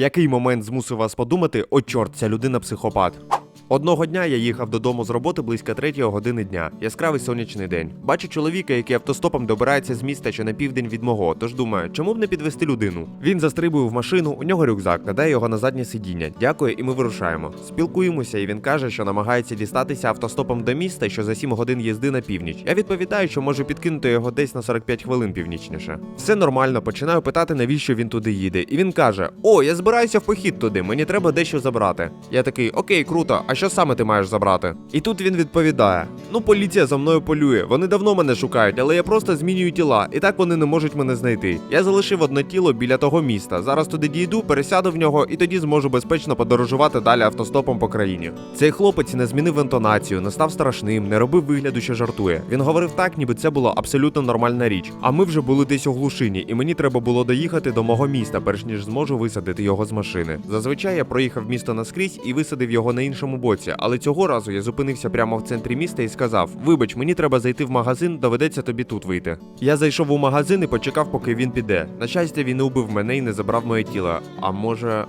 Який момент змусив вас подумати, о чорт, ця людина психопат? Одного дня я їхав додому з роботи близько третьої години дня. Яскравий сонячний день. Бачу чоловіка, який автостопом добирається з міста, що на південь від мого. Тож думаю, чому б не підвести людину? Він застрибує в машину, у нього рюкзак, кладає його на заднє сидіння. Дякую, і ми вирушаємо. Спілкуємося, і він каже, що намагається дістатися автостопом до міста, що за 7 годин їзди на північ. Я відповідаю, що можу підкинути його десь на 45 хвилин північніше. Все нормально, починаю питати, навіщо він туди їде. І він каже: О, я збираюся в похід туди, мені треба дещо забрати. Я такий, окей, круто, а що саме ти маєш забрати? І тут він відповідає: Ну, поліція за мною полює. Вони давно мене шукають, але я просто змінюю тіла, і так вони не можуть мене знайти. Я залишив одне тіло біля того міста. Зараз туди дійду, пересяду в нього, і тоді зможу безпечно подорожувати далі автостопом по країні. Цей хлопець не змінив інтонацію, не став страшним, не робив вигляду, що жартує. Він говорив так, ніби це була абсолютно нормальна річ. А ми вже були десь у глушині, і мені треба було доїхати до мого міста, перш ніж зможу висадити його з машини. Зазвичай я проїхав місто наскрізь і висадив його на іншому боці, але цього разу я зупинився прямо в центрі міста і сказав: Вибач, мені треба зайти в магазин, доведеться тобі тут вийти. Я зайшов у магазин і почекав, поки він піде. На щастя, він не убив мене і не забрав моє тіло. А може.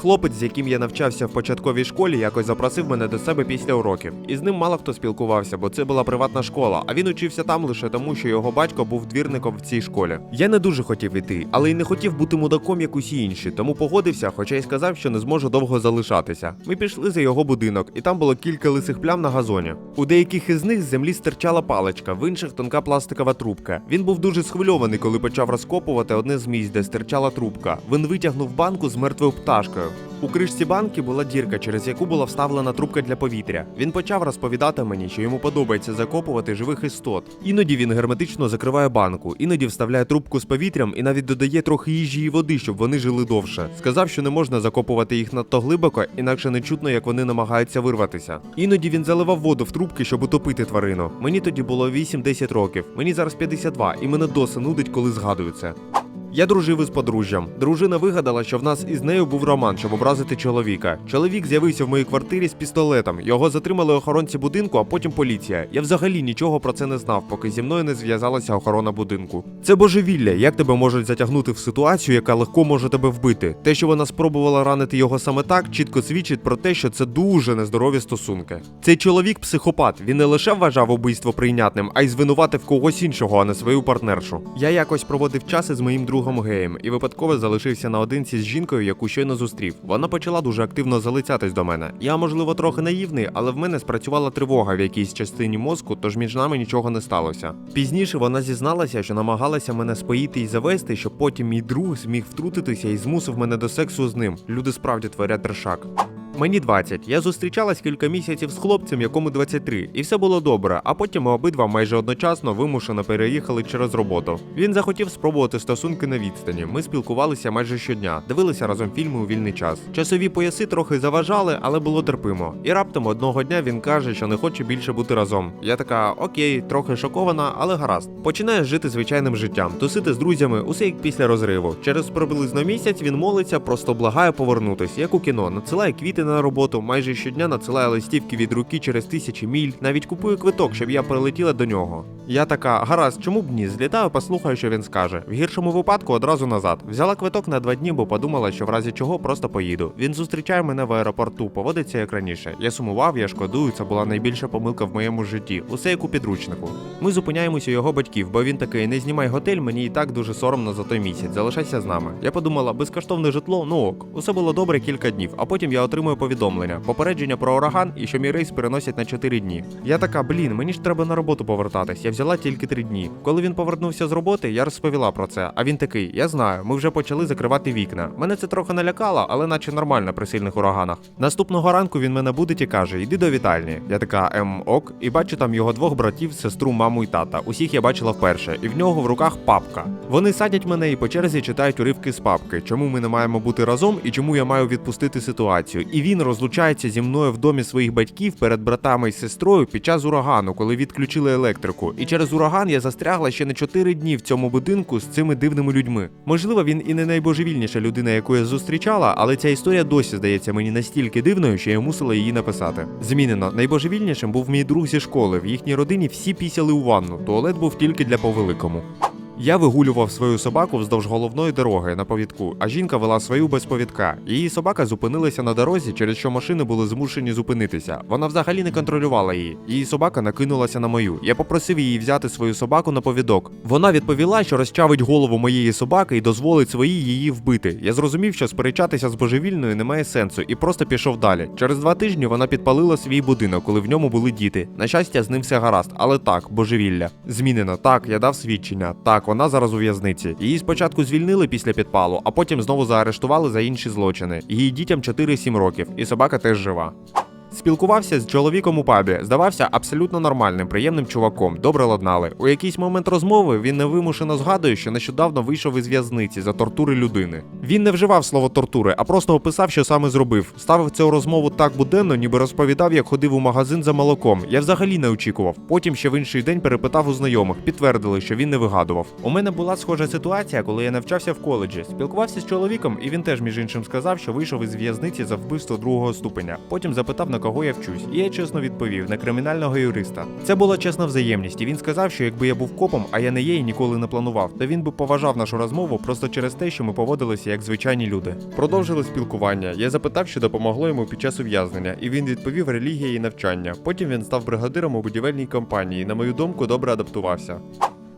Хлопець, з яким я навчався в початковій школі, якось запросив мене до себе після уроків. І з ним мало хто спілкувався, бо це була приватна школа, а він учився там лише тому, що його батько був двірником в цій школі. Я не дуже хотів іти, але й не хотів бути мудаком, як усі інші, тому погодився, хоча й сказав, що не зможу довго залишатися. Ми пішли за його будинок, і там було кілька лисих плям на газоні. У деяких із них з землі стирчала паличка, в інших тонка пластикова трубка. Він був дуже схвильований, коли почав розкопувати одне з місць, де стирчала трубка. Він витягнув банку з мертвою пташкою. У кришці банки була дірка, через яку була вставлена трубка для повітря. Він почав розповідати мені, що йому подобається закопувати живих істот. Іноді він герметично закриває банку, іноді вставляє трубку з повітрям і навіть додає трохи їжі і води, щоб вони жили довше. Сказав, що не можна закопувати їх надто глибоко, інакше не чутно, як вони намагаються вирватися. Іноді він заливав воду в трубки, щоб утопити тварину. Мені тоді було 8-10 років. Мені зараз 52, і мене досі нудить, коли згадую це. Я дружив із подружжям. Дружина вигадала, що в нас із нею був роман, щоб образити чоловіка. Чоловік з'явився в моїй квартирі з пістолетом. Його затримали охоронці будинку, а потім поліція. Я взагалі нічого про це не знав, поки зі мною не зв'язалася охорона будинку. Це божевілля, як тебе можуть затягнути в ситуацію, яка легко може тебе вбити. Те, що вона спробувала ранити його саме так, чітко свідчить про те, що це дуже нездорові стосунки. Цей чоловік психопат. Він не лише вважав убивство прийнятним, а й звинуватив когось іншого, а не свою партнершу. Я якось проводив час із моїм другом геєм і випадково залишився наодинці з жінкою, яку щойно зустрів. Вона почала дуже активно залицятись до мене. Я, можливо, трохи наївний, але в мене спрацювала тривога в якійсь частині мозку, тож між нами нічого не сталося. Пізніше вона зізналася, що намагалася мене споїти і завести, щоб потім мій друг зміг втрутитися і змусив мене до сексу з ним. Люди справді творять трешак. Мені 20. Я зустрічалась кілька місяців з хлопцем, якому 23, і все було добре. А потім ми обидва майже одночасно вимушено переїхали через роботу. Він захотів спробувати стосунки на відстані. Ми спілкувалися майже щодня, дивилися разом фільми у вільний час. Часові пояси трохи заважали, але було терпимо. І раптом одного дня він каже, що не хоче більше бути разом. Я така, окей, трохи шокована, але гаразд. Починає жити звичайним життям, тусити з друзями, усе як після розриву. Через приблизно місяць він молиться, просто благає повернутись, як у кіно, надсилає квіти на роботу, майже щодня надсилає листівки від руки через тисячі міль, навіть купує квиток, щоб я прилетіла до нього. Я така, гаразд, чому б ні? Злітаю, послухаю, що він скаже. В гіршому випадку одразу назад. Взяла квиток на два дні, бо подумала, що в разі чого просто поїду. Він зустрічає мене в аеропорту, поводиться як раніше. Я сумував, я шкодую, це була найбільша помилка в моєму житті. Усе як у підручнику. Ми зупиняємося у його батьків, бо він такий, не знімай готель, мені і так дуже соромно за той місяць. Залишайся з нами. Я подумала, безкоштовне житло, ну ок. Усе було добре кілька днів, а потім я отримую повідомлення, попередження про ураган і що мій рейс переносять на 4 дні. Я така, блін, мені ж треба на роботу повертатись. Я взяла тільки 3 дні. Коли він повернувся з роботи, я розповіла про це. А він такий: я знаю, ми вже почали закривати вікна. Мене це трохи налякало, але наче нормально при сильних ураганах. Наступного ранку він мене будить і каже: Іди до вітальні. Я така ем ок, і бачу там його двох братів, сестру, маму і тата. Усіх я бачила вперше, і в нього в руках папка. Вони садять мене і по черзі читають уривки з папки, чому ми не маємо бути разом і чому я маю відпустити ситуацію. І він розлучається зі мною в домі своїх батьків перед братами і сестрою під час урагану, коли відключили електрику. І через ураган я застрягла ще на 4 дні в цьому будинку з цими дивними людьми. Можливо, він і не найбожевільніша людина, яку я зустрічала, але ця історія досі здається мені настільки дивною, що я мусила її написати. Змінено найбожевільнішим був мій друг зі школи. В їхній родині всі пісяли у ванну. Туалет був тільки для повеликому. Я вигулював свою собаку вздовж головної дороги на повідку, а жінка вела свою без повідка. Її собака зупинилася на дорозі, через що машини були змушені зупинитися. Вона взагалі не контролювала її. Її собака накинулася на мою. Я попросив її взяти свою собаку на повідок. Вона відповіла, що розчавить голову моєї собаки і дозволить своїй її вбити. Я зрозумів, що сперечатися з божевільною немає сенсу, і просто пішов далі. Через два тижні вона підпалила свій будинок, коли в ньому були діти. На щастя, з ним все гаразд, але так, божевілля. Змінено. Так, я дав свідчення. Так, вона зараз у в'язниці. Її спочатку звільнили після підпалу, а потім знову заарештували за інші злочини. Її дітям 4-7 років, і собака теж жива. Спілкувався з чоловіком у пабі, здавався абсолютно нормальним, приємним чуваком, добре ладнали. У якийсь момент розмови він невимушено згадує, що нещодавно вийшов із в'язниці за тортури людини. Він не вживав слово тортури, а просто описав, що саме зробив. Ставив цю розмову так буденно, ніби розповідав, як ходив у магазин за молоком. Я взагалі не очікував. Потім ще в інший день перепитав у знайомих, підтвердили, що він не вигадував. У мене була схожа ситуація, коли я навчався в коледжі. Спілкувався з чоловіком, і він теж, між іншим, сказав, що вийшов із в'язниці за вбивство другого ступеня. Потім запитав, на кого я вчусь, і я чесно відповів на кримінального юриста. Це була чесна взаємність, і він сказав, що якби я був копом, а я не є і ніколи не планував, то він би поважав нашу розмову просто через те, що ми поводилися як звичайні люди. Продовжили спілкування. Я запитав, що допомогло йому під час ув'язнення, і він відповів релігія і навчання. Потім він став бригадиром у будівельній компанії. На мою думку, добре адаптувався.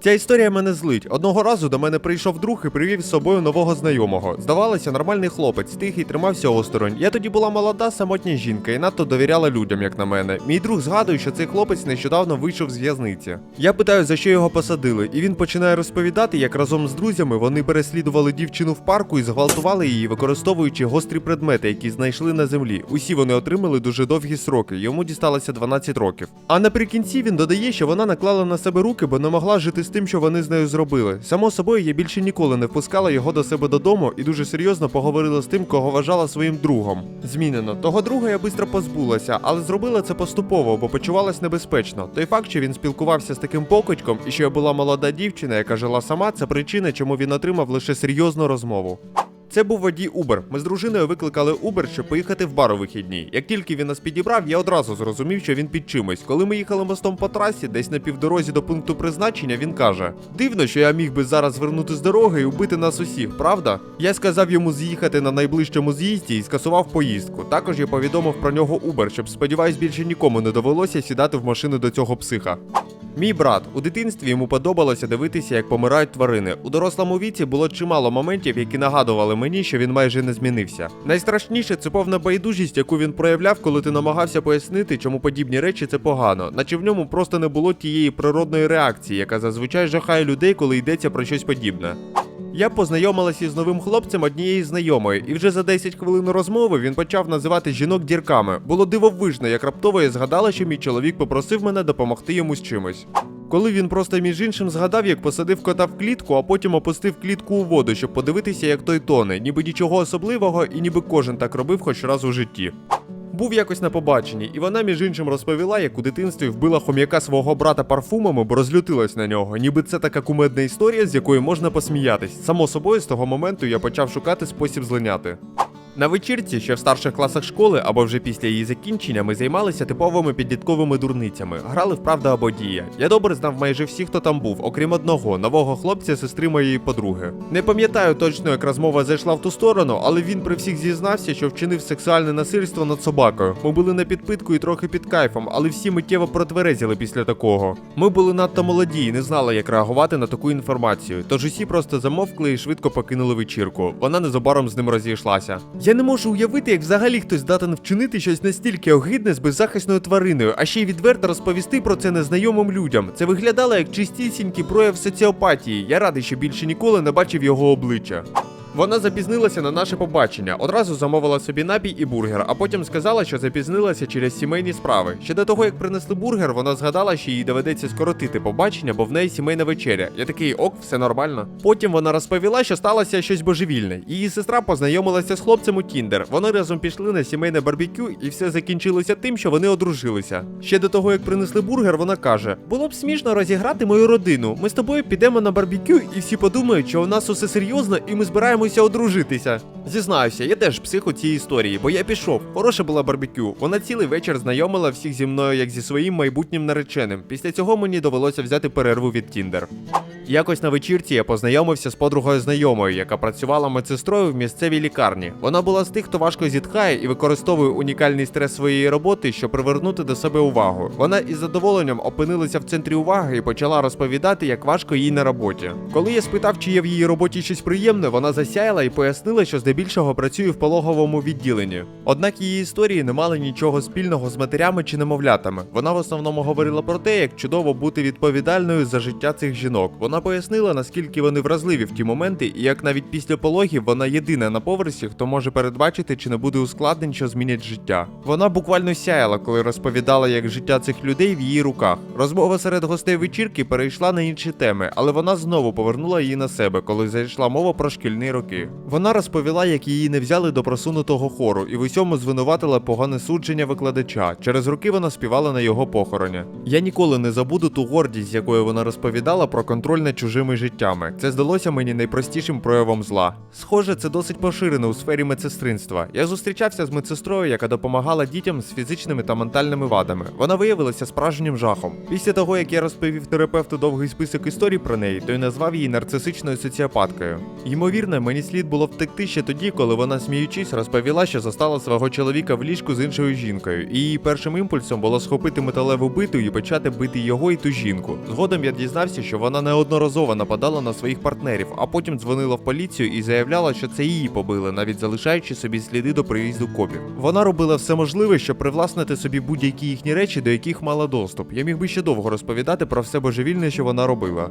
Ця історія мене злить. Одного разу до мене прийшов друг і привів з собою нового знайомого. Здавалося, нормальний хлопець, тихий, тримався осторонь. Я тоді була молода, самотня жінка і надто довіряла людям, як на мене. Мій друг згадує, що цей хлопець нещодавно вийшов з в'язниці. Я питаю, за що його посадили, і він починає розповідати, як разом з друзями вони переслідували дівчину в парку і зґвалтували її, використовуючи гострі предмети, які знайшли на землі. Усі вони отримали дуже довгі сроки. Йому дісталося 12 років. А наприкінці він додає, що вона наклала на себе руки, бо не могла жити з тим, що вони з нею зробили. Само собою, я більше ніколи не впускала його до себе додому і дуже серйозно поговорила з тим, кого вважала своїм другом. Змінено. Того друга я швидко позбулася, але зробила це поступово, бо почувалась небезпечно. Той факт, що він спілкувався з таким покидьком і що я була молода дівчина, яка жила сама, це причина, чому він отримав лише серйозну розмову. Це був водій Uber. Ми з дружиною викликали Uber, щоб поїхати в бар у вихідні. Як тільки він нас підібрав, я одразу зрозумів, що він під чимось. Коли ми їхали мостом по трасі, десь на півдорозі до пункту призначення, він каже: Дивно, що я міг би зараз звернути з дороги і убити нас усіх, правда? Я сказав йому з'їхати на найближчому з'їзді і скасував поїздку. Також я повідомив про нього Uber, щоб сподіваюсь, більше нікому не довелося сідати в машину до цього психа. Мій брат у дитинстві йому подобалося дивитися, як помирають тварини. У дорослому віці було чимало моментів, які нагадували мені, що він майже не змінився. Найстрашніше це повна байдужість, яку він проявляв, коли ти намагався пояснити, чому подібні речі це погано, наче в ньому просто не було тієї природної реакції, яка зазвичай жахає людей, коли йдеться про щось подібне. Я познайомилася із новим хлопцем однієї знайомої, і вже за 10 хвилин розмови він почав називати жінок дірками. Було дивовижно, як раптово я згадала, що мій чоловік попросив мене допомогти йому з чимось. Коли він просто між іншим згадав, як посадив кота в клітку, а потім опустив клітку у воду, щоб подивитися, як той тоне, ніби нічого особливого, і ніби кожен так робив хоч раз у житті. Був якось на побаченні, і вона між іншим розповіла, як у дитинстві вбила хом'яка свого брата парфумами, бо розлютилась на нього. Ніби це така кумедна історія, з якої можна посміятись. Само собою, з того моменту я почав шукати спосіб злиняти. На вечірці, ще в старших класах школи або вже після її закінчення, ми займалися типовими підлітковими дурницями, грали в правда або дія. Я добре знав майже всіх, хто там був, окрім одного нового хлопця, сестри моєї подруги. Не пам'ятаю точно, як розмова зайшла в ту сторону, але він при всіх зізнався, що вчинив сексуальне насильство над собакою. Ми були на підпитку і трохи під кайфом, але всі миттєво протверезіли після такого. Ми були надто молоді і не знали, як реагувати на таку інформацію. Тож усі просто замовкли і швидко покинули вечірку. Вона незабаром з ним розійшлася. Я не можу уявити, як взагалі хтось здатен вчинити щось настільки огидне з беззахисною твариною, а ще й відверто розповісти про це незнайомим людям. Це виглядало як чистісінький прояв соціопатії. Я радий, що більше ніколи не бачив його обличчя. Вона запізнилася на наше побачення, одразу замовила собі напій і бургер, а потім сказала, що запізнилася через сімейні справи. Ще до того, як принесли бургер, вона згадала, що їй доведеться скоротити побачення, бо в неї сімейна вечеря. Я такий ок, все нормально. Потім вона розповіла, що сталося щось божевільне. Її сестра познайомилася з хлопцем у Тіндер. Вони разом пішли на сімейне барбекю, і все закінчилося тим, що вони одружилися. Ще до того, як принесли бургер, вона каже: було б смішно розіграти мою родину. Ми з тобою підемо на барбекю, і всі подумають, що у нас усе серйозно, і ми збираємо збираємося одружитися. Зізнаюся, я теж псих у цій історії, бо я пішов. Хороше була барбекю. Вона цілий вечір знайомила всіх зі мною як зі своїм майбутнім нареченим. Після цього мені довелося взяти перерву від Тіндер. Якось на вечірці я познайомився з подругою знайомою, яка працювала медсестрою в місцевій лікарні. Вона була з тих, хто важко зітхає і використовує унікальний стрес своєї роботи, щоб привернути до себе увагу. Вона із задоволенням опинилася в центрі уваги і почала розповідати, як важко їй на роботі. Коли я спитав, чи є в її роботі щось приємне, вона засяяла і пояснила, що здебільшого працює в пологовому відділенні. Однак її історії не мали нічого спільного з матерями чи немовлятами. Вона в основному говорила про те, як чудово бути відповідальною за життя цих жінок. Вона пояснила, наскільки вони вразливі в ті моменти, і як навіть після пологів вона єдина на поверсі, хто може передбачити, чи не буде ускладнень, що змінять життя. Вона буквально сяяла, коли розповідала, як життя цих людей в її руках. Розмова серед гостей вечірки перейшла на інші теми, але вона знову повернула її на себе, коли зайшла мова про шкільні роки. Вона розповіла, як її не взяли до просунутого хору, і в усьому звинуватила погане судження викладача. Через роки вона співала на його похороні. Я ніколи не забуду ту гордість, з якою вона розповідала про контроль над чужими життями. Це здалося мені найпростішим проявом зла. Схоже, це досить поширено у сфері медсестринства. Я зустрічався з медсестрою, яка допомагала дітям з фізичними та ментальними вадами. Вона виявилася справжнім жахом. Після того, як я розповів терапевту довгий список історій про неї, той назвав її нарцисичною соціопаткою. Ймовірно, мені слід було втекти ще тоді, коли вона, сміючись, розповіла, що застала свого чоловіка в ліжку з іншою жінкою, і її першим імпульсом було схопити металеву биту і почати бити його і ту жінку. Згодом я дізнався, що вона неодноразово нападала на своїх партнерів, а потім дзвонила в поліцію і заявляла, що це її побили, навіть залишаючи собі сліди до приїзду копів. Вона робила все можливе, щоб привласнити собі будь-які їхні речі, до яких мала доступ. Я міг би ще довго розповідати про все божевільне, що вона робила.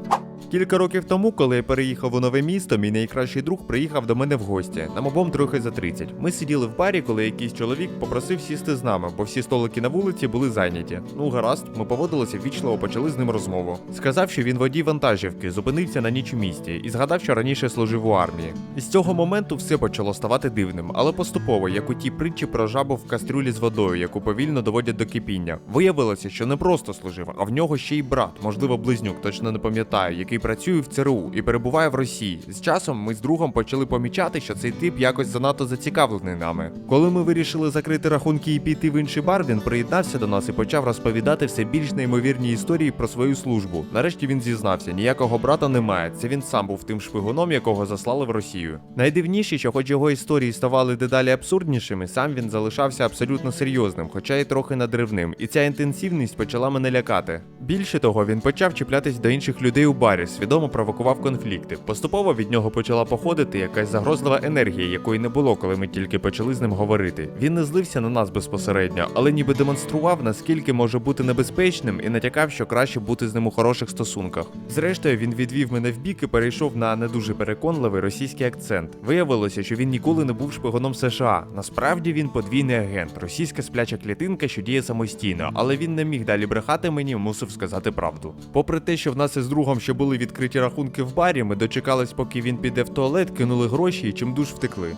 Кілька років тому, коли я переїхав у нове місто, мій найкращий друг приїхав до мене в гості. Нам обом трохи за 30. Ми сиділи в барі, коли якийсь чоловік попросив сісти з нами, бо всі столики на вулиці були зайняті. Ну, гаразд, ми поводилися вічливо, почали з ним розмову. Сказав, що він водій вантажівки, зупинився на ніч у місті і згадав, що раніше служив у армії. І з цього моменту все почало ставати дивним, але поступово, як у тій притчі про жабу в кастрюлі з водою, яку повільно доводять до кипіння. Виявилося, що не просто служив, а в нього ще й брат, можливо, близнюк, точно не пам'ятаю, який працює в ЦРУ і перебуває в Росії. З часом ми з другом почали помічати, що цей тип якось занадто зацікавлений нами. Коли ми вирішили закрити рахунки і піти в інший бар, він приєднався до нас і почав розповідати все більш неймовірні історії про свою службу. Нарешті він зізнався, ніякого брата немає. Це він сам був тим шпигуном, якого заслали в Росію. Найдивніше, що хоч його історії ставали дедалі абсурднішими, сам він залишався абсолютно серйозним, хоча й трохи надривним. І ця інтенсивність почала мене лякати. Більше того, він почав чіплятись до інших людей у барі, свідомо провокував конфлікти. Поступово від нього почала походити якась загрозлива енергія, якої не було, коли ми тільки почали з ним говорити. Він не злився на нас безпосередньо, але ніби демонстрував, наскільки може бути небезпечним, і натякав, що краще бути з ним у хороших стосунках. Зрештою, він відвів мене в бік і перейшов на не дуже переконливий російський акцент. Виявилося, що він ніколи не був шпигуном США. Насправді він подвійний агент, російська спляча клітинка, що діє самостійно, але він не міг далі брехати мені, мусив сказати правду. Попри те, що в нас із другом ще були відкриті рахунки в барі, ми дочекались, поки він піде в туалет, кинули гроші і чим душ втекли.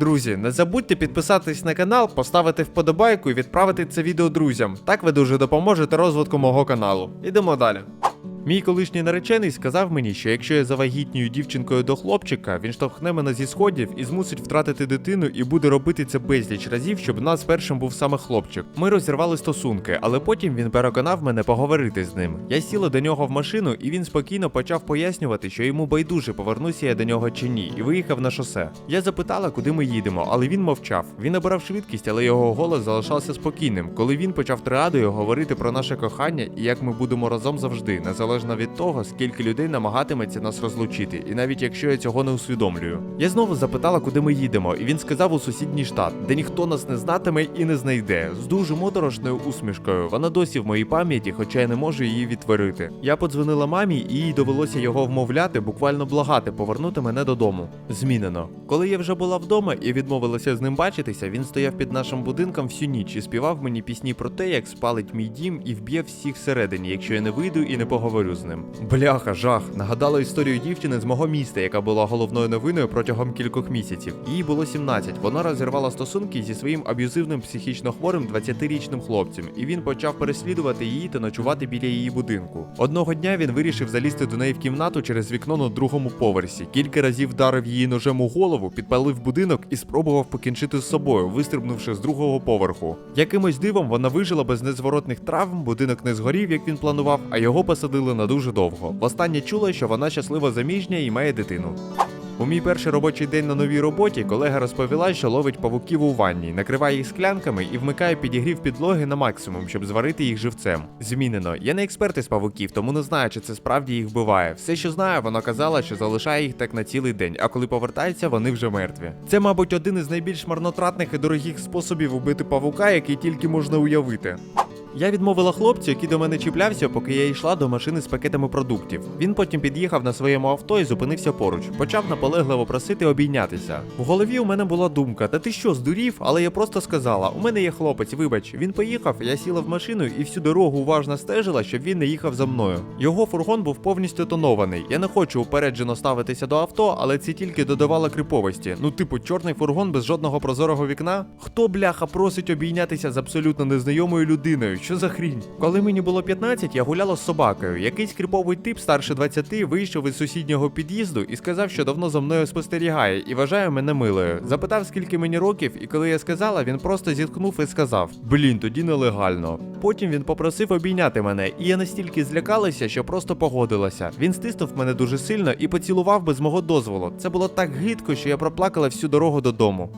Друзі, не забудьте підписатись на канал, поставити вподобайку і відправити це відео друзям. Так ви дуже допоможете розвитку мого каналу. Ідемо далі. Мій колишній наречений сказав мені, що якщо я завагітнюю дівчинкою до хлопчика, він штовхне мене зі сходів і змусить втратити дитину і буде робити це безліч разів, щоб нас першим був саме хлопчик. Ми розірвали стосунки, але потім він переконав мене поговорити з ним. Я сіла до нього в машину, і він спокійно почав пояснювати, що йому байдуже повернуся я до нього чи ні, і виїхав на шосе. Я запитала, куди ми їдемо, але він мовчав. Він набирав швидкість, але його голос залишався спокійним. Коли він почав триадою говорити про наше кохання і як ми будемо разом завжди, незалежно від того, скільки людей намагатиметься нас розлучити, і навіть якщо я цього не усвідомлюю. Я знову запитала, куди ми їдемо, і він сказав у сусідній штат, де ніхто нас не знатиме і не знайде. З дуже моторошною усмішкою. Вона досі в моїй пам'яті, хоча я не можу її відтворити. Я подзвонила мамі, і їй довелося його вмовляти, буквально благати повернути мене додому. Змінено. Коли я вже була вдома і відмовилася з ним бачитися, він стояв під нашим будинком всю ніч і співав мені пісні про те, як спалить мій дім і вб'є всіх всередині, якщо я не вийду і не поговорю з ним. Бляха, жах. Нагадало історію дівчини з мого міста, яка була головною новиною протягом кількох місяців. Їй було 17. Вона розірвала стосунки зі своїм аб'юзивним психічно хворим 20-річним хлопцем, і він почав переслідувати її та ночувати біля її будинку. Одного дня він вирішив залізти до неї в кімнату через вікно на другому поверсі. Кілька разів вдарив її ножем у голову, підпалив будинок і спробував покінчити з собою, вистрибнувши з другого поверху. Якимось дивом вона вижила без незворотних травм, будинок не згорів, як він планував, а його посадили на дуже довго. Востаннє чула, що вона щаслива заміжня і має дитину. У мій перший робочий день на новій роботі колега розповіла, що ловить павуків у ванні, накриває їх склянками і вмикає підігрів підлоги на максимум, щоб зварити їх живцем. Змінено. Я не експерт із павуків, тому не знаю, чи це справді їх вбиває. Все, що знаю, вона казала, що залишає їх так на цілий день, а коли повертається, вони вже мертві. Це, мабуть, один із найбільш марнотратних і дорогих способів убити павука, який тільки можна уявити. Я відмовила хлопцю, який до мене чіплявся, поки я йшла до машини з пакетами продуктів. Він потім під'їхав на своєму авто і зупинився поруч. Почав наполегливо просити обійнятися. В голові у мене була думка: та ти що, здурів? Але я просто сказала: у мене є хлопець, вибач. Він поїхав, я сіла в машину і всю дорогу уважно стежила, щоб він не їхав за мною. Його фургон був повністю тонований. Я не хочу упереджено ставитися до авто, але це тільки додавало криповості. Ну, типу, чорний фургон без жодного прозорого вікна. Хто бляха просить обійнятися з абсолютно незнайомою людиною? Що за хрінь? Коли мені було 15, я гуляла з собакою. Якийсь кріповий тип старше 20 вийшов із сусіднього під'їзду і сказав, що давно за мною спостерігає і вважає мене милою. Запитав, скільки мені років, і коли я сказала, він просто зіткнув і сказав: Блін, тоді нелегально. Потім він попросив обійняти мене, і я настільки злякалася, що просто погодилася. Він стиснув мене дуже сильно і поцілував без мого дозволу. Це було так гидко, що я проплакала всю дорогу додому.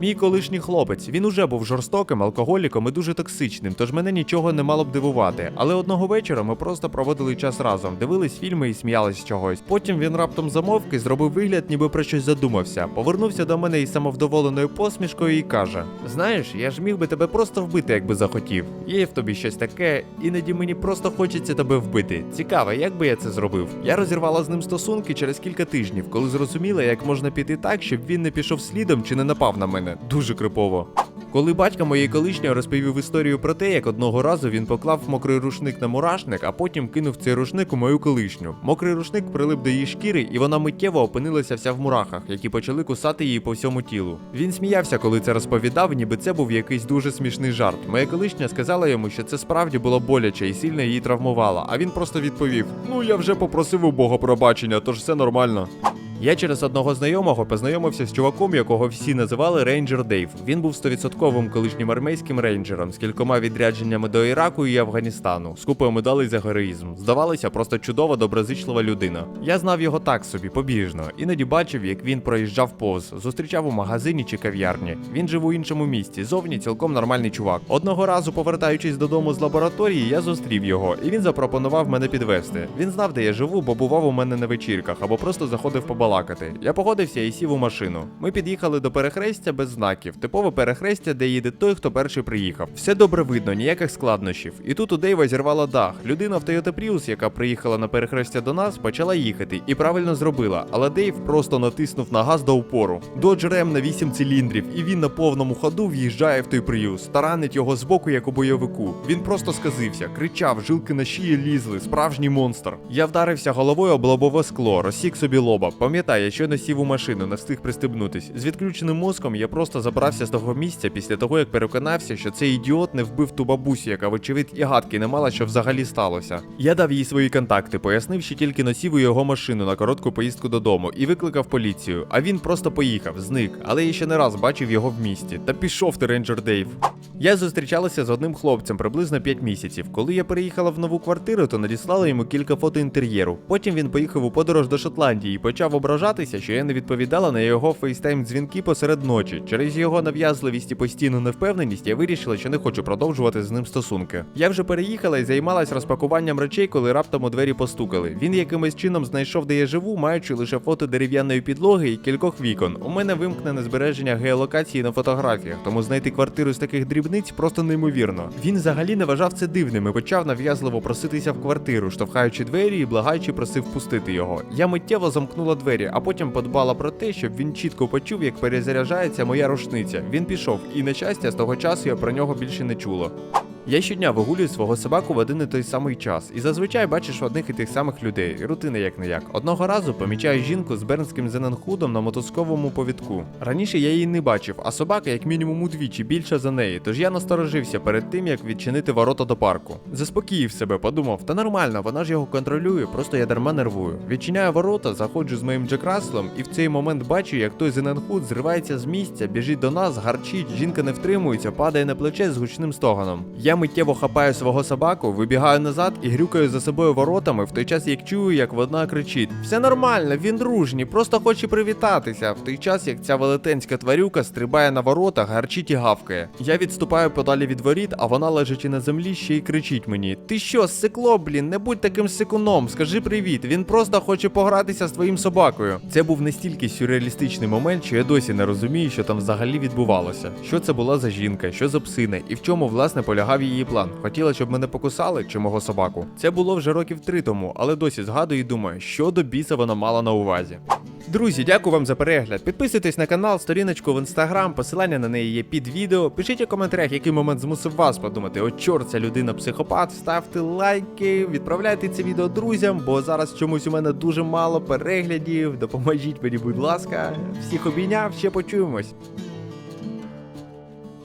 Мій колишній хлопець, він уже був жорстоким, алкоголіком і дуже токсичним, тож мене нічого не мало б дивувати. Але одного вечора ми просто проводили час разом, дивились фільми і сміялись з чогось. Потім він раптом замовк і зробив вигляд, ніби про щось задумався. Повернувся до мене із самовдоволеною посмішкою і каже: Знаєш, я ж міг би тебе просто вбити, якби захотів. Є в тобі щось таке, іноді мені просто хочеться тебе вбити. Цікаво, як би я це зробив. Я розірвала з ним стосунки через кілька тижнів, коли зрозуміла, як можна піти так, щоб він не пішов слідом чи не напав на мене. Дуже крипово. Коли батько моєї колишньої розповів історію про те, як одного разу він поклав мокрий рушник на мурашник, а потім кинув цей рушник у мою колишню. Мокрий рушник прилип до її шкіри, і вона миттєво опинилася вся в мурахах, які почали кусати її по всьому тілу. Він сміявся, коли це розповідав, ніби це був якийсь дуже смішний жарт. Моя колишня сказала йому, що це справді було боляче і сильно її травмувало. А він просто відповів: Ну я вже попросив у Бога пробачення, тож все нормально. Я через одного знайомого познайомився з чуваком, якого всі називали Рейнджер Дейв. Він був 100% колишнім армейським рейнджером з кількома відрядженнями до Іраку і Афганістану, з купою медалей за героїзм. Здавалося, просто чудова, доброзичлива людина. Я знав його так собі, побіжно, іноді бачив, як він проїжджав повз, зустрічав у магазині чи кав'ярні. Він жив у іншому місті, зовні цілком нормальний чувак. Одного разу, повертаючись додому з лабораторії, я зустрів його, і він запропонував мене підвести. Він знав, де я живу, бо бував у мене на вечірках або просто заходив побалакати. Я погодився і сів у машину. Ми під'їхали до перехрестя без знаків, типове перехрестя, де їде той, хто перший приїхав. Все добре видно, ніяких складнощів. І тут у Дейва зірвала дах. Людина в Toyota Prius, яка приїхала на перехрестя до нас, почала їхати і правильно зробила. Але Дейв просто натиснув на газ до упору. Dodge Ram на 8 циліндрів, і він на повному ходу в'їжджає в той Prius, таранить його збоку, як у бойовику. Він просто сказився, кричав, жилки на шиї лізли, справжній монстр. Я вдарився головою об лобове скло, розсік собі лоба. Пам'ятаю, я щойно сів у машину, не встиг пристебнутись. З відключеним мозком я просто забрався з того місця після того, як переконався, що цей ідіот не вбив ту бабусю, яка, вочевидь, і гадки не мала, що взагалі сталося. Я дав їй свої контакти, пояснив, що тільки носів у його машину на коротку поїздку додому і викликав поліцію. А він просто поїхав, зник. Але я ще не раз бачив його в місті. Та пішов ти, рейнджер Дейв. Я зустрічалася з одним хлопцем приблизно 5 місяців. Коли я переїхала в нову квартиру, то надіслала йому кілька фото інтер'єру. Потім він поїхав у подорож до Шотландії і почав ображатися, що я не відповідала на його фейстайм дзвінки посеред ночі. Через його нав'язливість і постійну невпевненість я вирішила, що не хочу продовжувати з ним стосунки. Я вже переїхала і займалась розпакуванням речей, коли раптом у двері постукали. Він якимось чином знайшов, де я живу, маючи лише фото дерев'яної підлоги і кількох вікон. У мене вимкнене збереження геолокації на фотографіях, тому знайти квартиру з таких дрібниць дрібниць просто неймовірно. Він взагалі не вважав це дивним і почав нав'язливо проситися в квартиру, штовхаючи двері і благаючи просив пустити його. Я миттєво замкнула двері, а потім подбала про те, щоб він чітко почув, як перезаряджається моя рушниця. Він пішов, і на щастя, з того часу я про нього більше не чула. Я щодня вигулюю свого собаку в один і той самий час, і зазвичай бачиш одних і тих самих людей, рутини як не як. Одного разу помічаю жінку з бернським зененхудом на мотузковому повідку. Раніше я її не бачив, а собака як мінімум удвічі більша за неї, тож я насторожився перед тим, як відчинити ворота до парку. Заспокоїв себе, подумав, та нормально, вона ж його контролює, просто я дарма нервую. Відчиняю ворота, заходжу з моїм Джек Раслом, і в цей момент бачу, як той зененхуд зривається з місця, біжить до нас, гарчить, жінка не втримується, падає на плече з гучним стогоном. Я миттєво хапаю свого собаку, вибігаю назад і грюкаю за собою воротами, в той час як чую, як вона кричить: Все нормально, він дружній, просто хоче привітатися. В той час, як ця велетенська тварюка стрибає на воротах, гарчить і гавкає. Я відступаю подалі від воріт, а вона лежачи на землі, ще й кричить мені: Ти що, сикло, блін, не будь таким сикуном, скажи привіт. Він просто хоче погратися з твоїм собакою. Це був настільки сюрреалістичний момент, що я досі не розумію, що там взагалі відбувалося. Що це була за жінка, що за псина, і в чому власне полягав її план. Хотіла, щоб мене покусали чи мого собаку. Це було вже років три тому, але досі згадую і думаю, що до біса вона мала на увазі. Друзі, дякую вам за перегляд. Підписуйтесь на канал, сторіночку в інстаграм, посилання на неї є під відео. Пишіть у коментарях, який момент змусив вас подумати, о чорт, ця людина психопат. Ставте лайки, відправляйте це відео друзям, бо зараз чомусь у мене дуже мало переглядів. Допоможіть мені, будь ласка. Всіх обійняв, ще почуємось.